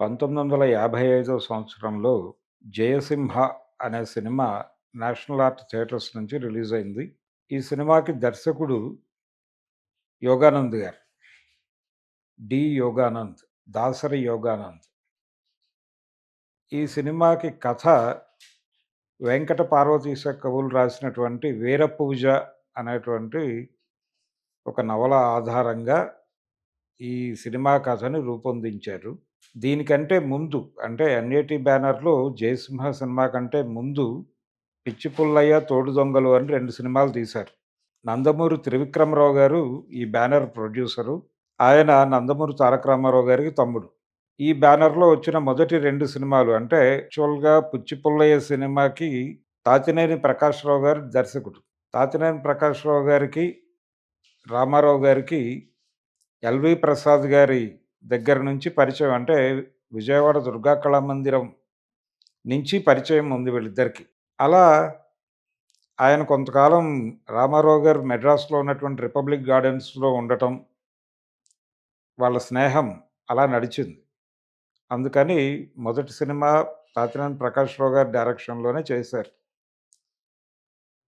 పంతొమ్మిది వందల యాభై ఐదవ సంవత్సరంలో 'జయసింహ' అనే సినిమా నేషనల్ ఆర్ట్ థియేటర్స్ నుంచి రిలీజ్ అయింది. ఈ సినిమాకి దర్శకుడు యోగానంద్ గారు. డి. యోగానంద్, దాసరి యోగానంద్. ఈ సినిమాకి కథ వెంకట పార్వతీశ కవులు రాసినటువంటి 'వీరపూజ' అనేటువంటి ఒక నవల ఆధారంగా ఈ సినిమా కథని రూపొందించారు. దీనికంటే ముందు అంటే ఎన్ఏటి బ్యానర్‌లో 'జయసింహ' సినిమా కంటే ముందు 'పిచ్చి పుల్లయ్య', 'తోడు దొంగలు' అని రెండు సినిమాలు తీశారు. నందమూరి త్రివిక్రమరావు గారు ఈ బ్యానర్ ప్రొడ్యూసరు. ఆయన నందమూరి తారక రామారావు గారికి తమ్ముడు. ఈ బ్యానర్‌లో వచ్చిన మొదటి రెండు సినిమాలు అంటే యాక్చువల్‌గా పుచ్చి పుల్లయ్య' సినిమాకి తాతినేని ప్రకాశ్‌రావు గారు దర్శకుడు. తాతినేని ప్రకాశ్‌రావు గారికి, రామారావు గారికి ఎల్‌వి ప్రసాద్ గారి దగ్గర నుంచి పరిచయం. అంటే విజయవాడ దుర్గా కళామందిరం నుంచి పరిచయం ఉంది వీళ్ళిద్దరికి అలా ఆయన కొంతకాలం రామారావు గారు మెడ్రాస్‌లో ఉన్నటువంటి రిపబ్లిక్ గార్డెన్స్‌లో ఉండటం. వాళ్ళ స్నేహం అలా నడిచింది. అందుకని మొదటి సినిమా తాతినేని ప్రకాశ్‌రావు గారి డైరెక్షన్‌లోనే చేశారు.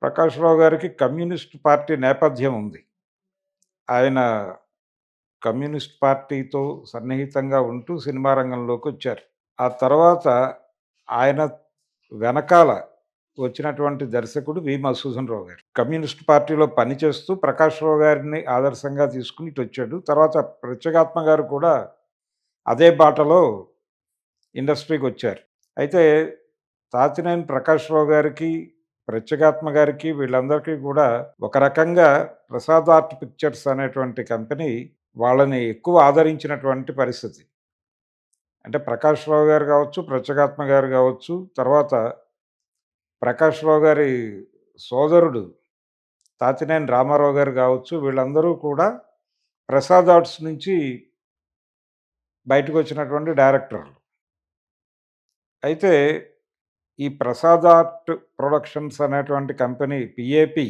ప్రకాశ్‌రావు గారికి కమ్యూనిస్ట్ పార్టీ నేపథ్యం ఉంది. ఆయన కమ్యూనిస్ట్ పార్టీతో సన్నిహితంగా ఉంటూ సినిమా రంగంలోకి వచ్చారు ఆ తర్వాత ఆయన వెనకాల వచ్చినటువంటి దర్శకుడు వి. మధుసూదన్ రావు గారు. కమ్యూనిస్ట్ పార్టీలో పనిచేస్తూ ప్రకాశ్‌రావు గారిని ఆదర్శంగా తీసుకుని ఇటొచ్చాడు. తర్వాత ప్రత్యేగాత్మ గారు కూడా అదే బాటలో ఇండస్ట్రీకి వచ్చారు అయితే తాతినేని ప్రకాశ్‌రావు గారికి, ప్రత్యేగాత్మ గారికి వీళ్ళందరికీ కూడా ఒక రకంగా ప్రసాద్ ఆర్ట్ పిక్చర్స్ అనేటువంటి కంపెనీ వాళ్ళని ఎక్కువ ఆదరించినటువంటి పరిస్థితి. అంటే ప్రకాశ్‌రావు గారు కావచ్చు, ప్రత్యేగాత్మ గారు కావచ్చు, తర్వాత ప్రకాశ్‌రావు గారి సోదరుడు తాతినేని రామారావు గారు కావచ్చు, వీళ్ళందరూ కూడా ప్రసాద్ ఆర్ట్స్ నుంచి బయటకొచ్చినటువంటి డైరెక్టర్లు. అయితే ఈ ప్రసాద్ ఆర్ట్ ప్రొడక్షన్స్ అనేటువంటి కంపెనీ పీఏపీ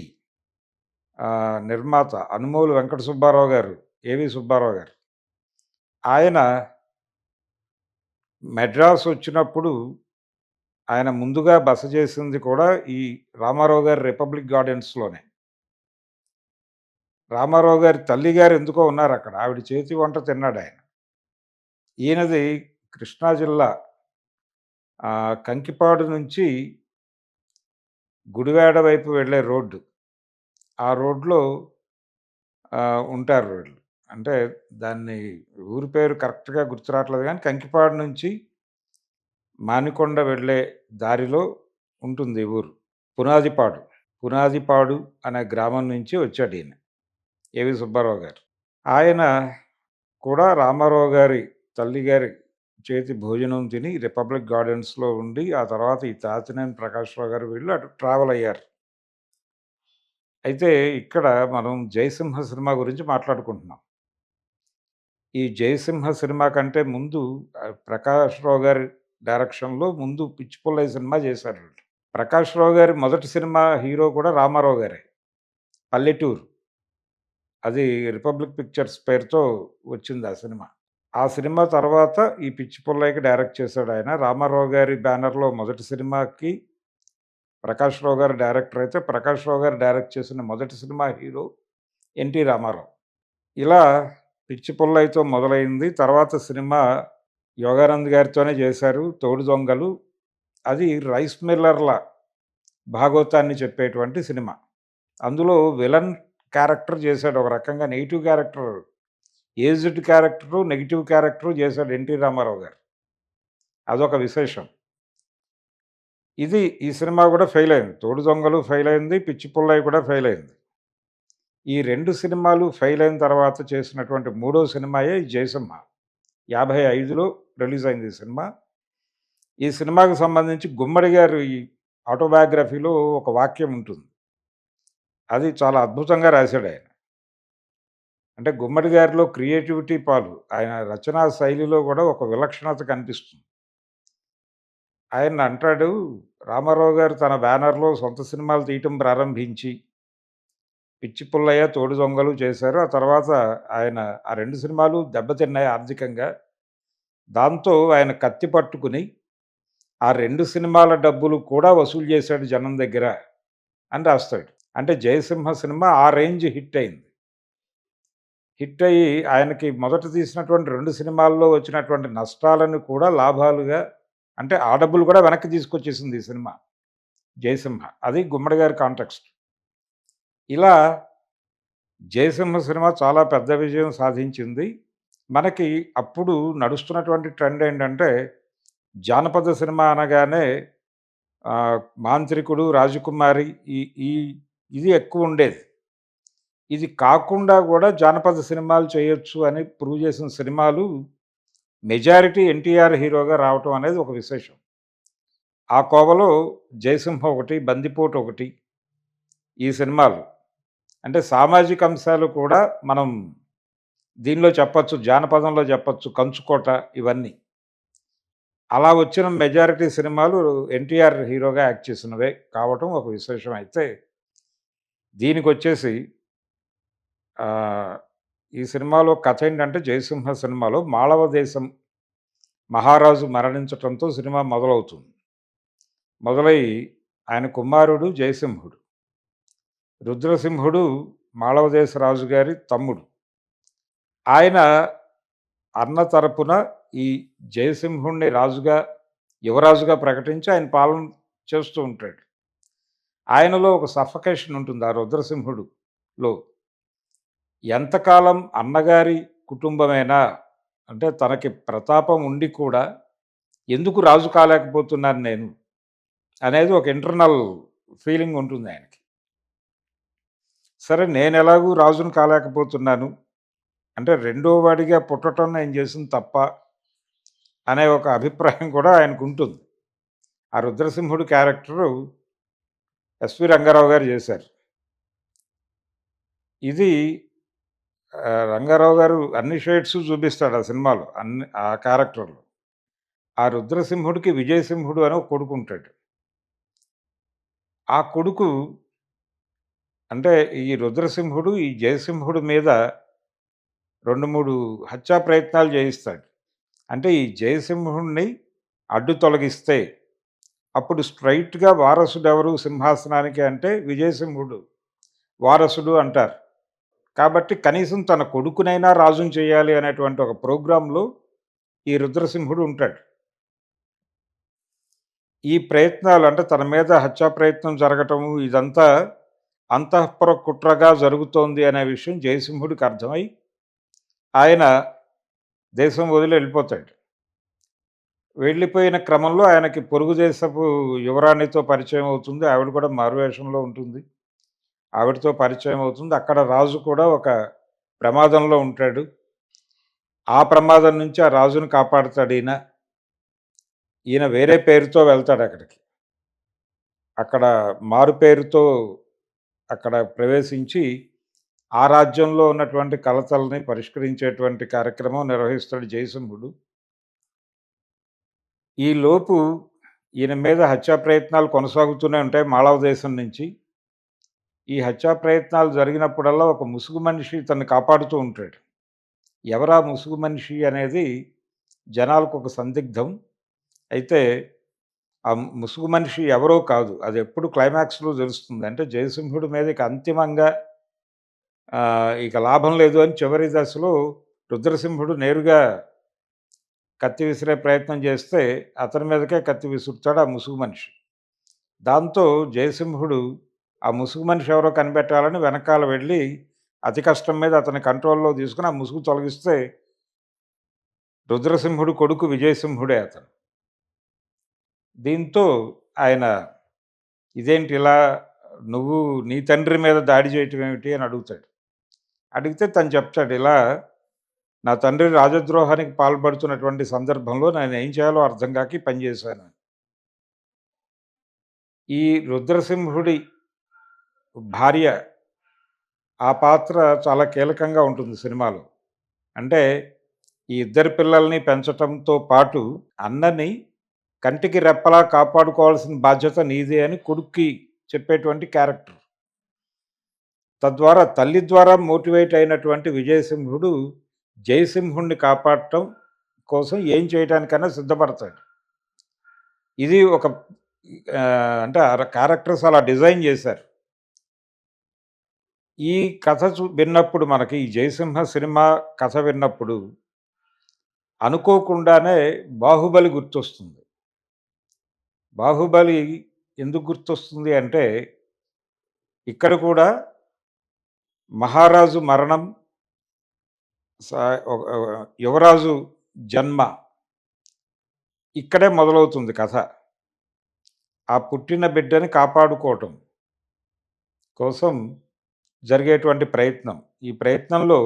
నిర్మాత అనుమోలు వెంకట సుబ్బారావు గారు, ఏవి సుబ్బారావు గారు. ఆయన మెడ్రాస్ వచ్చినప్పుడు ఆయన ముందుగా బస చేసింది కూడా ఈ రామారావు గారి రిపబ్లిక్ గార్డెన్స్‌లోనే. రామారావు గారి తల్లి గారు ఎందుకో ఉన్నారక్కడ. ఆవిడ చేతి వంట తిన్నాడాయన. ఈయనది కృష్ణా జిల్లా కంకిపాడు నుంచి గుడివాడ వైపు వెళ్ళే రోడ్డు. ఆ రోడ్‌లో ఉంటారు వీళ్ళు. అంటే దాన్ని ఊరి పేరు కరెక్ట్‌గా గుర్తు రావట్లేదు గానీ కంకిపాడు నుంచి మానికొండ వెళ్ళే దారిలో ఉంటుంది ఈ ఊరు. పునాదిపాడు. పునాదిపాడు అనే గ్రామం నుంచి వచ్చాడీయన. ఏవి సుబ్బారావు గారు. ఆయన కూడా రామారావు గారి తల్లి గారి చేతి భోజనం తిని రిపబ్లిక్ గార్డెన్స్‌లో ఉండి, ఆ తర్వాత ఈ తాతినేని ప్రకాశ్‌రావు గారు వీళ్ళు అటు ట్రావెల్ అయ్యారు. అయితే ఇక్కడ మనం 'జయసింహ' సినిమా గురించి మాట్లాడుకుంటున్నాం. ఈ 'జయసింహ' సినిమా కంటే ముందు ప్రకాష్ రావు గారి డైరెక్షన్‌లో ముందు పిచ్చిపుల్లయ్య సినిమా చేశారు ప్రకాష్ రావు గారి మొదటి సినిమా హీరో కూడా రామారావు గారే. 'పల్లెటూరు.' అది రిపబ్లిక్ పిక్చర్స్ పేరుతో వచ్చింది ఆ సినిమా. ఆ సినిమా తర్వాత ఈ 'పిచ్చి పుల్లయ్య'కి డైరెక్ట్ ఆయన రామారావు గారి బ్యానర్‌లో మొదటి సినిమాకి ప్రకాష్ రావు గారు డైరెక్టర్ అయితే, ప్రకాష్ రావు గారు డైరెక్ట్ చేసిన మొదటి సినిమా హీరో ఎన్టీ రామారావు. ఇలా 'పిచ్చి పుల్లయ్య'తో మొదలైంది. తర్వాత సినిమా యోగానంద్ గారితోనే చేశారు 'తోడు దొంగలు'. అది రైస్ మిల్లర్ల భాగవతాన్ని చెప్పేటువంటి సినిమా. అందులో విలన్ క్యారెక్టర్ చేశాడు. ఒక రకంగా negative character aged character, negative character చేశాడు ఎన్టీ రామారావు గారు. అదొక విశేషం. ఇది ఈ సినిమా కూడా ఫెయిల్ అయింది. 'తోడు దొంగలు' ఫెయిల్ అయింది. 'పిచ్చి పుల్లయ్య' కూడా ఫెయిల్ అయింది. ఈ రెండు సినిమాలు ఫెయిల్ అయిన తర్వాత చేసినటువంటి మూడో సినిమాయే ఈ 'జయసింహ'. 55లో రిలీజ్ అయింది ఈ సినిమా. ఈ సినిమాకు సంబంధించి గుమ్మడి గారి ఆటోబయోగ్రఫీలో ఒక వాక్యం ఉంటుంది. అది చాలా అద్భుతంగా రాశాడాయన. అంటే గుమ్మడి గారిలో క్రియేటివిటీ పాలు. ఆయన రచనా శైలిలో కూడా ఒక విలక్షణత కనిపిస్తుంది. ఆయన అంటాడు రామారావు గారు తన బ్యానర్‌లో సొంత సినిమాలు తీయటం ప్రారంభించి 'పిచ్చి పుల్లయ్య', 'తోడు దొంగలు' చేశారు. ఆ తర్వాత ఆయన ఆ రెండు సినిమాలు దెబ్బతిన్నాయి ఆర్థికంగా. దాంతో ఆయన కత్తి పట్టుకుని ఆ రెండు సినిమాల డబ్బులు కూడా వసూలు చేశాడు జనం దగ్గర అని రాస్తాడు అంటే జయసింహ సినిమా ఆ రేంజ్ హిట్ అయింది హిట్ అయ్యి ఆయనకి మొదట తీసినటువంటి రెండు సినిమాల్లో వచ్చినటువంటి నష్టాలను కూడా లాభాలుగా అంటే ఆ డబ్బులు కూడా వెనక్కి తీసుకొచ్చేసింది ఈ సినిమా జయసింహ అది గుమ్మడి గారి కాంటెక్స్ట్ ఇలా జయసింహ సినిమా చాలా పెద్ద విజయం సాధించింది. మనకి అప్పుడు నడుస్తున్నటువంటి ట్రెండ్ ఏంటంటే జానపద సినిమా అనగానే మాంత్రికుడు రాజకుమారి ఈ ఈ ఇది ఎక్కువ ఉండేది. ఇది కాకుండా కూడా జానపద సినిమాలు చేయొచ్చు అని ప్రూవ్ చేసిన సినిమాలు మెజారిటీ ఎన్టీఆర్ హీరోగా రావటం అనేది ఒక విశేషం. ఆ కోవలో జయసింహ ఒకటి బందిపోటు ఒకటి ఈ సినిమాలు. అంటే సామాజిక అంశాలు కూడా మనం దీనిలో చెప్పచ్చు జానపదంలో చెప్పచ్చు కంచుకోట ఇవన్నీ. అలా వచ్చిన మెజారిటీ సినిమాలు ఎన్టీఆర్ హీరోగా యాక్ట్ చేసినవే కావటం ఒక విశేషం. అయితే దీనికి వచ్చేసి ఈ సినిమాలో కథ ఏంటంటే జయసింహ సినిమాలో మాళవ దేశం మహారాజు మరణించటంతో సినిమా మొదలవుతుంది. మొదలై ఆయన కుమారుడు జయసింహుడు. రుద్రసింహుడు మాళవదేశ రాజు గారి తమ్ముడు. ఆయన అన్న తరపున ఈ జయసింహుణ్ణి రాజుగా యువరాజుగా ప్రకటించి ఆయన పాలన చేస్తూ ఉంటాడు. ఆయనలో ఒక సఫకేషన్ ఉంటుంది ఆ రుద్రసింహుడులో. ఎంతకాలం అన్నగారి కుటుంబమైనా? అంటే తనకి ప్రతాపం ఉండి కూడా ఎందుకు రాజు కాలేకపోతున్నాను నేను? అనేది ఒక ఇంటర్నల్ ఫీలింగ్ ఉంటుంది ఆయనకి. సరే నేను ఎలాగూ రాజును కాలేకపోతున్నాను. అంటే రెండో వాడిగా పుట్టడం నేను చేసింది తప్ప అనే ఒక అభిప్రాయం కూడా ఆయనకు ఉంటుంది ఆ రుద్రసింహుడు క్యారెక్టరు ఎస్వి రంగారావు గారు చేశారు. ఇది రంగారావు గారు అన్ని షేడ్స్ చూపిస్తాడు ఆ సినిమాలో అన్ని ఆ క్యారెక్టర్లో. ఆ రుద్రసింహుడికి విజయసింహుడు అని ఒక కొడుకు ఉంటాడు ఆ కొడుకు అంటే ఈ రుద్రసింహుడు ఈ జయసింహుడు మీద రెండు మూడు హత్యా ప్రయత్నాలు చేయిస్తాడు. అంటే ఈ జయసింహుడిని అడ్డు తొలగిస్తే అప్పుడు స్ట్రైట్గా వారసుడు ఎవరు సింహాసనానికి అంటే విజయసింహుడు వారసుడు అంటారు. కాబట్టి కనీసం తన కొడుకునైనా రాజును చేయాలి అనేటువంటి ఒక ప్రోగ్రాంలో ఈ రుద్రసింహుడు ఉంటాడు. ఈ ప్రయత్నాలు అంటే తన మీద హత్యా ప్రయత్నం జరగటము ఇదంతా అంతఃపుర కుట్రగా జరుగుతోంది అనే విషయం జయసింహుడికి అర్థమై ఆయన దేశం వదిలి వెళ్ళిపోతాడు. వెళ్ళిపోయిన క్రమంలో ఆయనకి పొరుగు దేశపు యువరాణితో పరిచయం అవుతుంది. ఆవిడ కూడా మారువేషంలో ఉంటుంది. ఆవిడతో పరిచయం అవుతుంది. అక్కడ రాజు కూడా ఒక ప్రమాదంలో ఉంటాడు. ఆ ప్రమాదం నుంచి ఆ రాజును కాపాడుతాడు ఈయన. ఈయన వేరే పేరుతో వెళ్తాడు అక్కడికి. అక్కడ మారు పేరుతో అక్కడ ప్రవేశించి ఆ రాజ్యంలో ఉన్నటువంటి కలతల్ని పరిష్కరించేటువంటి కార్యక్రమం నిర్వహిస్తాడు జయసింహుడు. ఈలోపు ఈయన మీద హత్యా ప్రయత్నాలు కొనసాగుతూనే ఉంటాయి మాళవ దేశం నుంచి. ఈ హత్యా ప్రయత్నాలు జరిగినప్పుడల్లా ఒక ముసుగు మనిషి తను కాపాడుతూ ఉంటాడు. ఎవరా ముసుగు మనిషి అనేది జనాలకు ఒక సందిగ్ధం. అయితే ఆ ముసుగు మనిషి ఎవరో కాదు. అది ఎప్పుడు క్లైమాక్స్లో తెలుస్తుంది. అంటే జయసింహుడి మీద ఇక అంతిమంగా ఇక లాభం లేదు అని చివరి దశలో రుద్రసింహుడు నేరుగా కత్తి విసిరే ప్రయత్నం చేస్తే అతని మీదకే కత్తి విసురుతాడు ఆ ముసుగు మనిషి. దాంతో జయసింహుడు ఆ ముసుగు మనిషి ఎవరో కనిపెట్టాలని వెనకాల వెళ్ళి అతి కష్టం మీద అతని కంట్రోల్లో తీసుకుని ఆ ముసుగు తొలగిస్తే రుద్రసింహుడు కొడుకు విజయసింహుడే అతను. దీంతో ఆయన ఇదేంటి ఇలా నువ్వు నీ తండ్రి మీద దాడి చేయటం ఏమిటి అని అడుగుతాడు. అడిగితే తను చెప్తాడు ఇలా నా తండ్రి రాజద్రోహానికి పాల్పడుతున్నటువంటి సందర్భంలో నేను ఏం చేయాలో అర్థం కాక పనిచేశాను ఈ రుద్రసింహుడి భార్య ఆ పాత్ర చాలా కీలకంగా ఉంటుంది సినిమాలో. అంటే ఈ ఇద్దరు పిల్లల్ని పెంచటంతో పాటు అన్నని కంటికి రెప్పలా కాపాడుకోవాల్సిన బాధ్యత నీదే అని కొడుక్కి చెప్పేటువంటి క్యారెక్టర్. తద్వారా తల్లి ద్వారా మోటివేట్ అయినటువంటి విజయసింహుడు జయసింహుణ్ణి కాపాడటం కోసం ఏం చేయడానికైనా సిద్ధపడతాడు. ఇది ఒక అంటే క్యారెక్టర్స్ అలా డిజైన్ చేశారు. ఈ కథ చూ విన్నప్పుడు మనకి ఈ జయసింహ సినిమా కథ విన్నప్పుడు అనుకోకుండానే బాహుబలి గుర్తొస్తుంది. బాహుబలి ఎందుకు గుర్తొస్తుంది అంటే ఇక్కడ కూడా మహారాజు మరణం యువరాజు జన్మ ఇక్కడే మొదలవుతుంది కథ. ఆ పుట్టిన బిడ్డని కాపాడుకోవటం కోసం జరిగేటువంటి ప్రయత్నం. ఈ ప్రయత్నంలో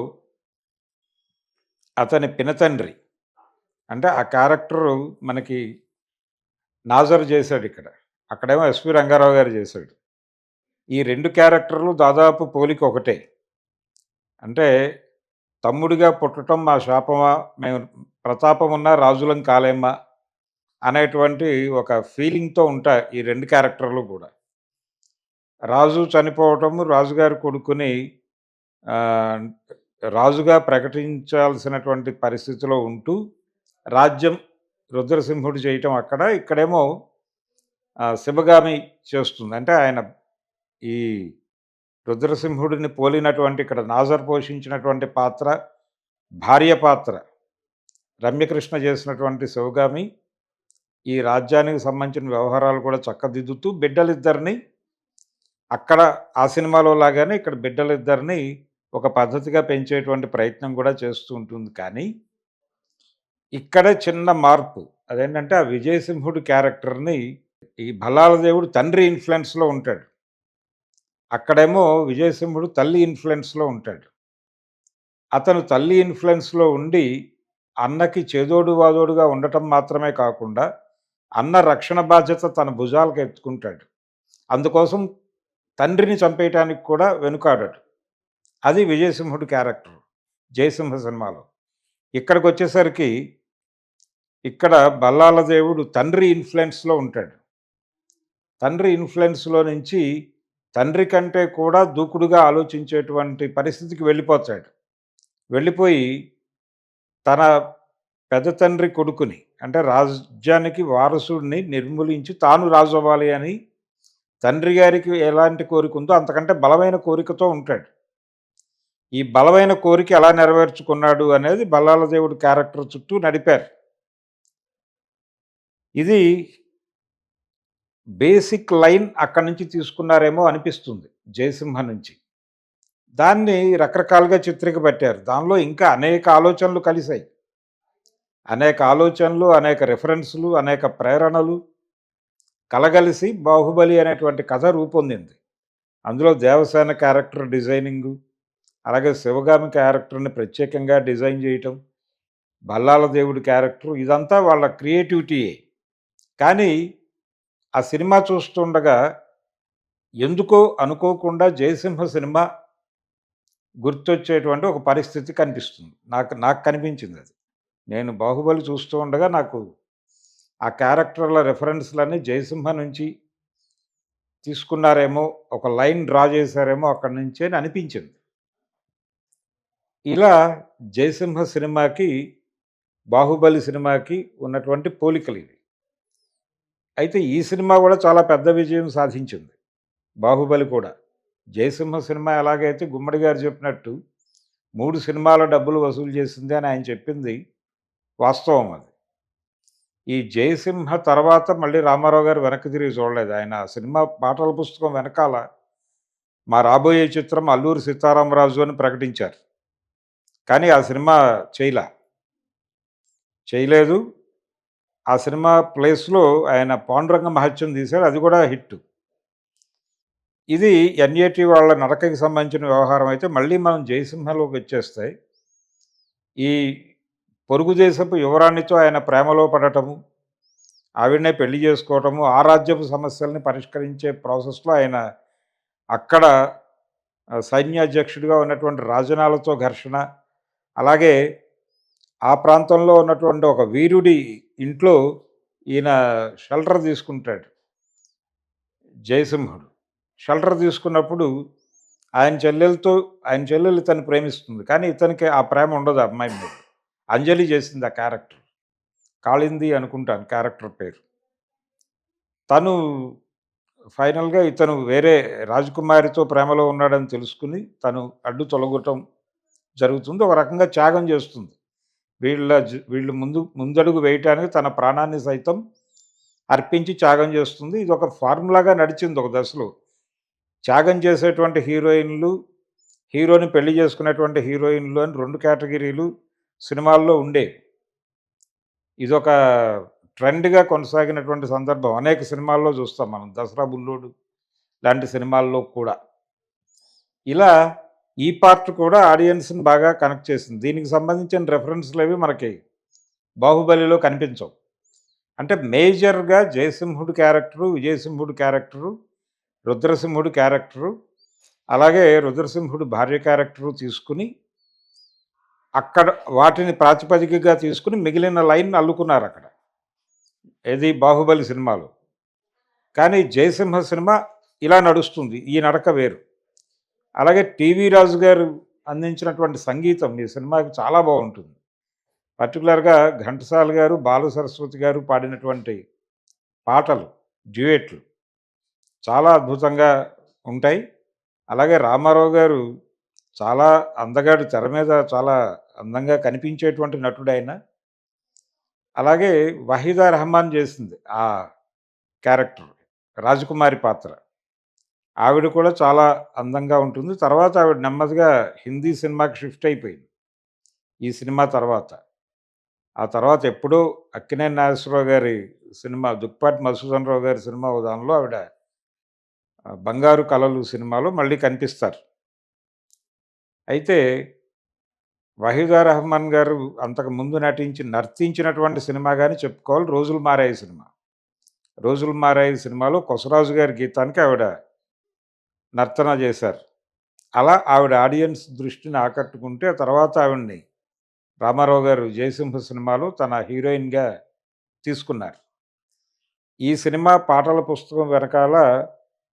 అతని పినతండ్రి అంటే ఆ క్యారెక్టర్ మనకి నాజర్ చేశాడు ఇక్కడ. అక్కడేమో ఎస్వి రంగారావు గారు చేశాడు. ఈ రెండు క్యారెక్టర్లు దాదాపు పోలిక ఒకటే. అంటే తమ్ముడిగా పుట్టడం మా శాపమా? మేము ప్రతాపం ఉన్న రాజులం కాలేమా? అనేటువంటి ఒక ఫీలింగ్తో ఉంటాయి ఈ రెండు క్యారెక్టర్లు కూడా. రాజు చనిపోవటము రాజుగారి కొడుకుని రాజుగా ప్రకటించాల్సినటువంటి పరిస్థితిలో ఉంటూ రాజ్యం రుద్రసింహుడు చేయటం అక్కడ. ఇక్కడేమో శివగామి చేస్తుంది. అంటే ఆయన ఈ రుద్రసింహుడిని పోలినటువంటి ఇక్కడ నాజర్ పోషించినటువంటి పాత్ర భార్య పాత్ర రమ్యకృష్ణ చేసినటువంటి శివగామి ఈ రాజ్యానికి సంబంధించిన వ్యవహారాలు కూడా చక్కదిద్దుతూ బిడ్డలిద్దరిని అక్కడ ఆ సినిమాలో లాగానే ఇక్కడ బిడ్డలిద్దరిని ఒక పద్ధతిగా పెంచేటువంటి ప్రయత్నం కూడా చేస్తూ ఉంటుంది. కానీ ఇక్కడ చిన్న మార్పు. అదేంటంటే ఆ విజయసింహుడు క్యారెక్టర్ని ఈ భల్లాల దేవుడు తండ్రి ఇన్ఫ్లుయెన్స్లో ఉంటాడు. అక్కడేమో విజయసింహుడు తల్లి ఇన్ఫ్లుయెన్స్లో ఉంటాడు. అతను తల్లి ఇన్ఫ్లుయెన్స్లో ఉండి అన్నకి చేదోడు వాదోడుగా ఉండటం మాత్రమే కాకుండా అన్న రక్షణ బాధ్యత తన భుజాలకు ఎత్తుకుంటాడు. అందుకోసం తండ్రిని చంపేయటానికి కూడా వెనుకాడాడు. అది విజయసింహుడు క్యారెక్టర్ జయసింహ సినిమాలో. ఇక్కడికి వచ్చేసరికి ఇక్కడ బల్లాల దేవుడు తండ్రి ఇన్ఫ్లుయెన్స్లో ఉంటాడు. తండ్రి ఇన్ఫ్లుయెన్స్లో నుంచి తండ్రి కంటే కూడా దూకుడుగా ఆలోచించేటువంటి పరిస్థితికి వెళ్ళిపోతాడు. వెళ్ళిపోయి తన పెద్ద తండ్రి కొడుకుని అంటే రాజ్యానికి వారసుడిని నిర్మూలించి తాను రాజు అవ్వాలి అని తండ్రి గారికి ఎలాంటి కోరిక ఉందో అంతకంటే బలమైన కోరికతో ఉంటాడు. ఈ బలమైన కోరిక ఎలా నెరవేర్చుకున్నాడు అనేది బల్లాల దేవుడు క్యారెక్టర్ చుట్టూ నడిపారు. ఇది బేసిక్ లైన్ అక్కడి నుంచి తీసుకున్నారేమో అనిపిస్తుంది జయసింహ నుంచి. దాన్ని రకరకాలుగా చిత్రీకపెట్టారు దానిలో ఇంకా అనేక ఆలోచనలు కలిశాయి. అనేక ఆలోచనలు అనేక రెఫరెన్స్లు అనేక ప్రేరణలు కలగలిసి బాహుబలి అనేటువంటి కథ రూపొందింది. అందులో దేవసేన క్యారెక్టర్ డిజైనింగు అలాగే శివగామి క్యారెక్టర్ని ప్రత్యేకంగా డిజైన్ చేయటం బల్లాల దేవుడి క్యారెక్టర్ ఇదంతా వాళ్ళ క్రియేటివిటీయే కానీ ఆ సినిమా చూస్తుండగా ఎందుకో అనుకోకుండా జయసింహ సినిమా గుర్తొచ్చేటువంటి ఒక పరిస్థితి కనిపిస్తుంది. నాకు నాకు కనిపించింది అది. నేను బాహుబలి చూస్తూ ఉండగా నాకు ఆ క్యారెక్టర్ల రెఫరెన్స్లన్నీ జయసింహ నుంచి తీసుకున్నారేమో ఒక లైన్ డ్రా చేశారేమో అక్కడి నుంచే అని అనిపించింది. ఇలా జయసింహ సినిమాకి బాహుబలి సినిమాకి ఉన్నటువంటి పోలికలు ఇవి. అయితే ఈ సినిమా కూడా చాలా పెద్ద విజయం సాధించింది. బాహుబలి కూడా. జయసింహ సినిమా ఎలాగైతే గుమ్మడి గారు చెప్పినట్టు మూడు సినిమాల డబ్బులు వసూలు చేసింది అని ఆయన చెప్పింది వాస్తవం అది. ఈ జయసింహ తర్వాత మళ్ళీ రామారావు గారు వెనక్కి తిరిగి చూడలేదు. ఆయన ఆ సినిమా పాటల పుస్తకం వెనకాల మా రాబోయే చిత్రం అల్లూరి సీతారామరాజు అని ప్రకటించారు. కానీ ఆ సినిమా చేయలే. చేయలేదు. ఆ సినిమా ప్లేస్లో ఆయన పాండురంగ మహత్యం తీశారు అది కూడా హిట్ ఇది ఎన్ఏటి వాళ్ళ నడకకి సంబంధించిన వ్యవహారం అయితే మళ్ళీ మనం జయసింహలోకి వచ్చేస్తాయి. ఈ పొరుగు దేశపు యువరాణితో ఆయన ప్రేమలో పడటము ఆవిడనే పెళ్ళి చేసుకోవటము ఆ రాజ్యపు సమస్యల్ని పరిష్కరించే ప్రాసెస్లో ఆయన అక్కడ సైన్యాధ్యక్షుడిగా ఉన్నటువంటి రాజనాలతో ఘర్షణ అలాగే ఆ ప్రాంతంలో ఉన్నటువంటి ఒక వీరుడి ఇంట్లో ఈయన షెల్టర్ తీసుకుంటాడు జయసింహుడు షెల్టర్ తీసుకున్నప్పుడు ఆయన చెల్లెలతో ఆయన చెల్లెలు ఇతను ప్రేమిస్తుంది కానీ ఇతనికి ఆ ప్రేమ ఉండదు అమ్మాయి మీద అంజలి చేసింది ఆ క్యారెక్టర్ కాళింది అనుకుంటాను క్యారెక్టర్ పేరు. తను ఫైనల్‌గా ఇతను వేరే రాజకుమారితో ప్రేమలో ఉన్నాడని తెలుసుకుని తను అడ్డు తొలగటం జరుగుతుంది. ఒక రకంగా త్యాగం చేస్తుంది. వీళ్ళ వీళ్ళు ముందు ముందడుగు వేయటానికి తన ప్రాణాన్ని సైతం అర్పించి త్యాగం చేస్తుంది. ఇది ఒక ఫార్ములాగా నడిచింది ఒక దశలో. త్యాగం చేసేటువంటి హీరోయిన్‌లు, హీరోని పెళ్ళి చేసుకునేటువంటి హీరోయిన్‌లు అని రెండు కేటగిరీలు సినిమాల్లో ఉండేవి. ఇదొక ట్రెండ్‌గా కొనసాగినటువంటి సందర్భం. అనేక సినిమాల్లో చూస్తాం మనం. 'దసరా బుల్లోడు' లాంటి సినిమాల్లో కూడా. ఇలా ఈ పార్ట్ కూడా ఆడియన్స్‌ని బాగా కనెక్ట్ చేసింది. దీనికి సంబంధించిన రెఫరెన్స్‌లవి మనకి 'బాహుబలిలో' కనిపించవు. అంటే మేజర్‌గా జయసింహుడు క్యారెక్టరు, విజయసింహుడు క్యారెక్టరు, రుద్రసింహుడు క్యారెక్టరు, అలాగే రుద్రసింహుడు భార్య క్యారెక్టరు తీసుకుని అక్కడ వాటిని ప్రాతిపదికగా తీసుకుని మిగిలిన లైన్ అల్లుకున్నారు అక్కడ ఏది 'బాహుబలి' సినిమాలు కానీ 'జయసింహ' సినిమా ఇలా నడుస్తుంది. ఈ నడక వేరు. అలాగే 'టీవీ రాజు' గారు అందించినటువంటి సంగీతం ఈ సినిమాకి చాలా బాగుంటుంది పర్టికులర్గా ఘంటసాల గారు, బాలు సరస్వతి గారు పాడినటువంటి పాటలు, డ్యూయెట్లు చాలా అద్భుతంగా ఉంటాయి. అలాగే రామారావు గారు చాలా అందగాడు. తెర మీద చాలా అందంగా కనిపించేటువంటి నటుడాయన. అలాగే వహీదా రహమాన్ చేసింది ఆ క్యారెక్టర్. రాజకుమారి పాత్ర. ఆవిడ కూడా చాలా అందంగా ఉంటుంది. తర్వాత ఆవిడ నెమ్మదిగా హిందీ సినిమాకి షిఫ్ట్ అయిపోయింది. ఈ సినిమా తర్వాత. ఆ తర్వాత ఎప్పుడో అక్కినే నాగేశ్వరరావు గారి సినిమా 'దుక్పాటి మధుసూదనరావు' గారి సినిమా దానిలో ఆవిడ 'బంగారు కళలు సినిమాలో మళ్ళీ కనిపిస్తారు. అయితే వహీదా రెహమాన్ గారు అంతకు ముందు నటించి నర్తించినటువంటి సినిమా కానీ చెప్పుకోవాలి 'రోజులు మారాయి' సినిమా. 'రోజులు మారాయి' సినిమాలో కొసరాజు గారి గీతానికి ఆవిడ నర్తన చేశారు. అలా ఆవిడ ఆడియన్స్ దృష్టిని ఆకట్టుకుంటే తర్వాత ఆవిడ్ని రామారావు గారు 'జయసింహ' సినిమాలో తన హీరోయిన్‌గా తీసుకున్నారు. ఈ సినిమా పాటల పుస్తకం వెనకాల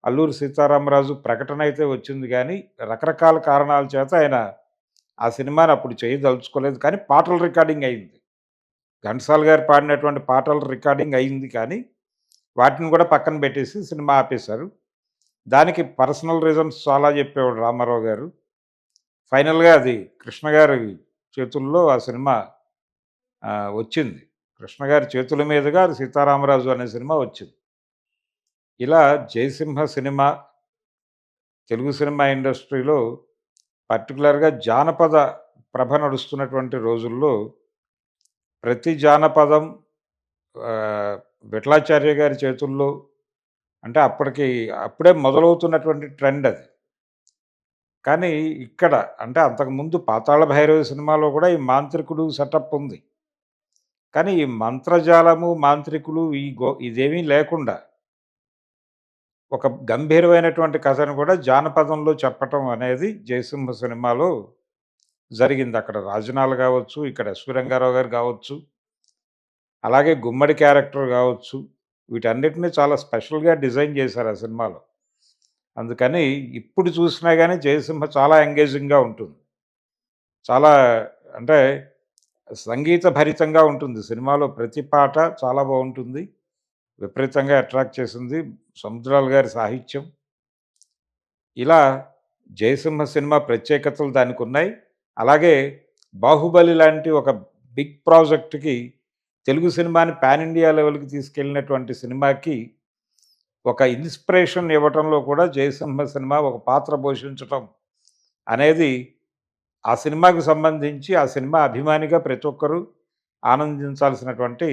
అల్లూరి సీతారామరాజు ప్రకటన అయితే వచ్చింది కానీ రకరకాల కారణాల చేత ఆయన ఆ సినిమాని అప్పుడు చేయదలుచుకోలేదు. కానీ పాటల రికార్డింగ్ అయింది. ఘంటసాల గారు పాడినటువంటి పాటల రికార్డింగ్ అయింది కానీ, వాటిని కూడా పక్కన పెట్టేసి సినిమా ఆపేశారు. దానికి పర్సనల్ రీజన్స్ చాలా చెప్పేవాడు రామారావు గారు. ఫైనల్‌గా అది కృష్ణ గారి చేతుల్లో ఆ సినిమా వచ్చింది. కృష్ణ గారి చేతుల మీదుగా 'సీతారామరాజు' అనే సినిమా వచ్చింది. ఇలా 'జయసింహ' సినిమా తెలుగు సినిమా ఇండస్ట్రీలో పర్టికులర్గా జానపద ప్రభ నడుస్తున్నటువంటి రోజుల్లో ప్రతి జానపదం విఠలాచార్య గారి చేతుల్లో అంటే అప్పటికి అప్పుడే మొదలవుతున్నటువంటి ట్రెండ్ అది. కానీ ఇక్కడ అంటే అంతకుముందు 'పాతాళ భైరవి' సినిమాలో కూడా ఈ మాంత్రికుడు సెటప్ ఉంది. కానీ ఈ మంత్రజాలము, మాంత్రికులు ఈ గో ఇదేమీ లేకుండా ఒక గంభీరమైనటువంటి కథను కూడా జానపదంలో చెప్పటం అనేది 'జయసింహ' సినిమాలో జరిగింది. అక్కడ రాజనాలు కావచ్చు ఇక్కడ ఎస్వి రంగారావు గారు కావచ్చు అలాగే గుమ్మడి క్యారెక్టర్ కావచ్చు వీటన్నిటిని చాలా స్పెషల్‌గా డిజైన్ చేశారు ఆ సినిమాలో. అందుకని ఇప్పుడు చూసినా కానీ 'జయసింహ' చాలా ఎంగేజింగ్‌గా ఉంటుంది. చాలా అంటే సంగీత భరితంగా ఉంటుంది. సినిమాలో ప్రతి పాట చాలా బాగుంటుంది విపరీతంగా అట్రాక్ట్ చేసింది. సముద్రాల గారి సాహిత్యం. ఇలా 'జయసింహ' సినిమా ప్రత్యేకతలు దానికున్నాయి. అలాగే 'బాహుబలి' లాంటి ఒక బిగ్ ప్రాజెక్ట్‌కి తెలుగు సినిమాని పాన్ ఇండియా లెవెల్‌కి తీసుకెళ్ళినటువంటి సినిమాకి ఒక ఇన్స్పిరేషన్ ఇవ్వటంలో కూడా 'జయసింహ' సినిమా ఒక పాత్ర పోషించటం అనేది ఆ సినిమాకు సంబంధించి ఆ సినిమా అభిమానిగా ప్రతి ఒక్కరూ ఆనందించాల్సినటువంటి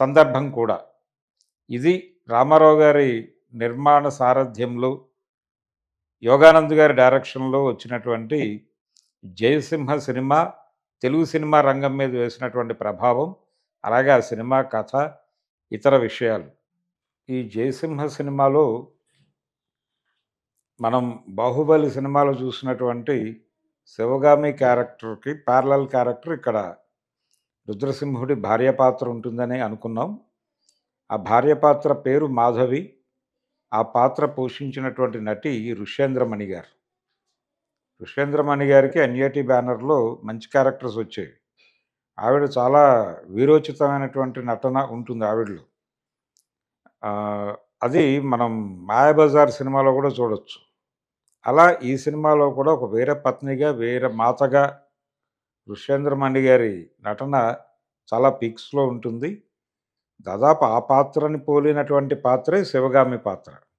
సందర్భం కూడా. ఇది రామారావు గారి నిర్మాణ సారథ్యంలో యోగానంద్ గారి డైరెక్షన్‌లో వచ్చినటువంటి 'జయసింహ' సినిమా తెలుగు సినిమా రంగం మీద వేసినటువంటి ప్రభావం, అలాగే ఆ సినిమా కథ, ఇతర విషయాలు. ఈ 'జయసింహ' సినిమాలో మనం 'బాహుబలి' సినిమాలో చూసినటువంటి శివగామి క్యారెక్టర్‌కి ప్యారలల్ క్యారెక్టర్ ఇక్కడ రుద్రసింహుడి భార్య పాత్ర ఉంటుందని అనుకున్నాం. ఆ భార్య పాత్ర పేరు మాధవి. ఆ పాత్ర పోషించినటువంటి నటి ఋష్యేంద్రమణి గారు. ఋష్యేంద్రమణి గారికి ఎన్‌ఏటీ బ్యానర్‌లో మంచి క్యారెక్టర్స్ వచ్చేవి. ఆవిడ చాలా వీరోచితమైనటువంటి నటన ఉంటుంది ఆవిడలో. అది మనం 'మాయాబజార్' సినిమాలో కూడా చూడొచ్చు. అలా ఈ సినిమాలో కూడా ఒక వీర పత్నిగా, వీర మాతగా ఋష్యేంద్రమణి గారి నటన చాలా పీక్స్‌లో ఉంటుంది. దాదాపు ఆ పాత్రని పోలినటువంటి పాత్రే శివగామి పాత్ర.